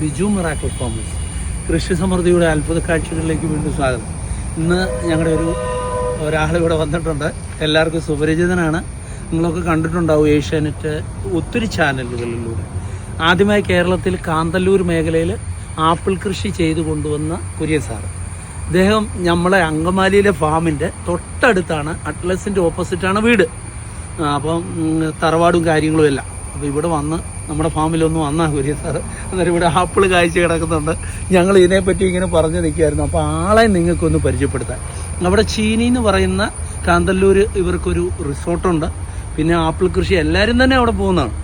Biju miracle commerce കൃഷി സമൃദ്ധിയുടെ അത്ഭുത കാഴ്ചകളിലേക്ക് വീണ്ടും സ്വാഗതം. ഇന്ന് ഞങ്ങളുടെ ഒരു ഒരാൾ ഇവിടെ വന്നിട്ടുണ്ട്. എല്ലാവർക്കും സുപരിചിതനാണ്. നിങ്ങളൊക്കെ കണ്ടിട്ടുണ്ടാവും ഏഷ്യാനെറ്റ് ഒത്തിരി ചാനലുകളിലൂടെ. ആദ്യമായി കേരളത്തിൽ കാന്തല്ലൂർ മേഖലയിൽ ആപ്പിൾ കൃഷി ചെയ്തു കൊണ്ടുവന്ന കുര്യൻ സാർ. അദ്ദേഹം നമ്മളെ അങ്കമാലിയിലെ ഫാമിന്റെ തൊട്ടടുത്താണ് അറ്റ്ലസിന്റെ ഓപ്പോസിറ്റാണ് വീട്. അപ്പം തറവാടും കാര്യങ്ങളും എല്ലാം. അപ്പോൾ ഇവിടെ വന്ന് നമ്മുടെ ഫാമിലൊന്നും വന്നാൽ കുര്യ സാർ അന്നേരം ഇവിടെ ആപ്പിൾ കാഴ്ച കിടക്കുന്നുണ്ട്. ഞങ്ങൾ ഇതിനെപ്പറ്റി ഇങ്ങനെ പറഞ്ഞു നിൽക്കുകയായിരുന്നു. അപ്പോൾ ആളെ നിങ്ങൾക്കൊന്ന് പരിചയപ്പെടുത്താം. അവിടെ ചീനി എന്ന് പറയുന്ന കാന്തല്ലൂർ ഇവർക്കൊരു റിസോർട്ടുണ്ട്. പിന്നെ ആപ്പിൾ കൃഷി എല്ലാവരും തന്നെ അവിടെ പോകുന്നതാണ്.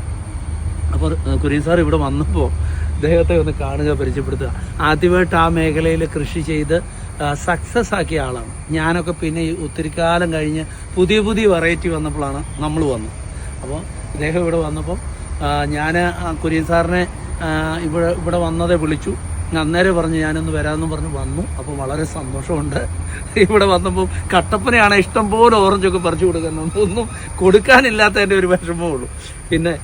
അപ്പോൾ കുര്യൻ സാർ ഇവിടെ വന്നപ്പോൾ അദ്ദേഹത്തെ ഒന്ന് കാണുക പരിചയപ്പെടുത്തുക. ആദ്യമായിട്ട് ആ മേഖലയിൽ കൃഷി ചെയ്ത് സക്സസ് ആക്കിയ ആളാണ്. ഞാനൊക്കെ പിന്നെ ഒത്തിരി കാലം കഴിഞ്ഞ് പുതിയ പുതിയ വെറൈറ്റി വന്നപ്പോഴാണ് നമ്മൾ വന്നത്. അപ്പോൾ ഇദ്ദേഹം ഇവിടെ വന്നപ്പം ഞാൻ കുര്യൻ സാറിനെ ഇവിടെ ഇവിടെ വന്നതേ വിളിച്ചു. അന്നേരം പറഞ്ഞു ഞാനൊന്ന് വരാമെന്ന് പറഞ്ഞ് വന്നു. അപ്പോൾ വളരെ സന്തോഷമുണ്ട്. ഇവിടെ വന്നപ്പോൾ കട്ടപ്പനയാണ് ഇഷ്ടം പോലെ ഓറഞ്ചൊക്കെ പറിച്ചു കൊടുക്കുന്നുണ്ട് ഒന്നും കൊടുക്കാനില്ലാത്തതിന്റെ ഒരു വിഷമമേ ഉള്ളൂ. പിന്നെ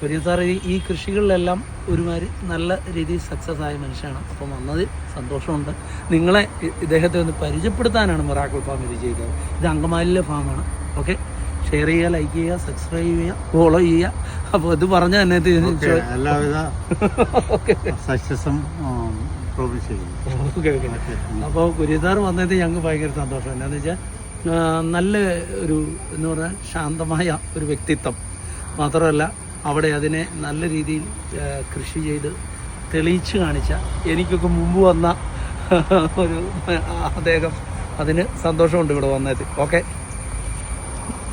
കുര്യൻ സാർ ഈ കൃഷികളിലെല്ലാം ഒരുമാതിരി നല്ല രീതിയിൽ സക്സസ് ആയ മനുഷ്യനാണ്. അപ്പം വന്നതിൽ സന്തോഷമുണ്ട്. നിങ്ങളെ ഇദ്ദേഹത്തെ ഒന്ന് പരിചയപ്പെടുത്താനാണ് മിറാക്കിൾ ഫാം ഇത് ചെയ്തത്. ഇത് അങ്കമാലിയിലെ ഫാമാണ്. ഓക്കെ? ഷെയർ ചെയ്യുക ലൈക്ക് ചെയ്യുക സബ്സ്ക്രൈബ് ചെയ്യുക ഫോളോ ചെയ്യുക. അപ്പോൾ ഇത് പറഞ്ഞ തന്നെ എല്ലാവിധ സക്സസും ഓക്കെ ഓക്കെ. അപ്പോൾ കുര്യൻ വന്നത് ഞങ്ങൾക്ക് ഭയങ്കര സന്തോഷം. എന്താണെന്ന് വെച്ചാൽ നല്ല ഒരു എന്ന് പറഞ്ഞാൽ ശാന്തമായ ഒരു വ്യക്തിത്വം. മാത്രമല്ല അവിടെ അതിനെ നല്ല രീതിയിൽ കൃഷി ചെയ്ത് തെളിയിച്ച് കാണിച്ച എനിക്കൊക്കെ മുമ്പ് വന്ന ഒരു അദ്ദേഹം. അതിന് സന്തോഷമുണ്ട് ഇവിടെ വന്നത് ഓക്കെ.